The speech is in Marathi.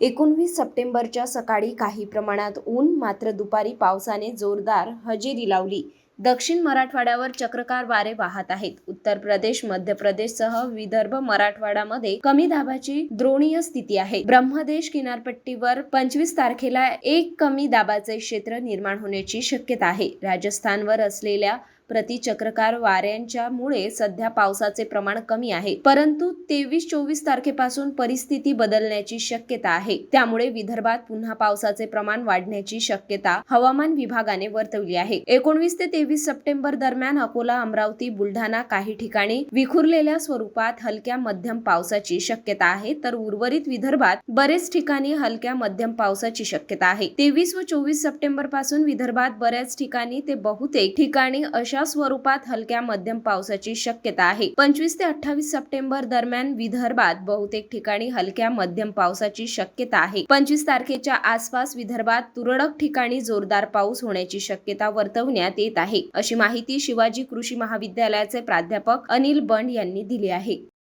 एकोणवीस सप्टेंबरच्या सकाळी काही प्रमाणात ऊन मात्र दुपारी पावसाने जोरदार हजेरी लावली. दक्षिण मराठवाड्यावर चक्रकार वारे वाहत आहेत. उत्तर प्रदेश मध्य प्रदेशसह विदर्भ मराठवाड्यामध्ये कमी दाबाची द्रोणीय स्थिती आहे. ब्रह्मदेश किनारपट्टीवर पंचवीस तारखेला एक कमी दाबाचे क्षेत्र निर्माण होण्याची शक्यता आहे. राजस्थानवर असलेल्या प्रतिचक्रकार वाऱ्यांच्यामुळे सध्या पावसाचे प्रमाण कमी आहे. परंतु तेवीस चोवीस तारखेपासून परिस्थिती बदलण्याची शक्यता आहे. त्यामुळे विदर्भात पुन्हा पावसाचे प्रमाण वाढण्याची शक्यता हवामान विभागाने वर्तवली आहे. एकोणवीस ते तेवीस सप्टेंबर दरम्यान अकोला अमरावती बुलढाणा काही ठिकाणी विखुरलेल्या स्वरूपात हलक्या मध्यम पावसाची शक्यता आहे तर उर्वरित विदर्भात बरेच ठिकाणी हलक्या मध्यम पावसाची शक्यता आहे. तेवीस व चोवीस सप्टेंबरपासून विदर्भात बऱ्याच ठिकाणी ते बहुतेक ठिकाणी अशा स्वरूपात हलक्या मध्यम पावसाची शक्यता आहे. पंचवीस ते अठ्ठावीस सप्टेंबर दरम्यान विदर्भात बहुतेक ठिकाणी हलक्या मध्यम पावसाची शक्यता आहे. पंचवीस तारखेच्या आसपास विदर्भात तुरळक ठिकाणी जोरदार पाऊस होण्याची शक्यता वर्तवण्यात येत आहे. अशी माहिती शिवाजी कृषी महाविद्यालयाचे प्राध्यापक अनिल बंड यांनी दिली आहे.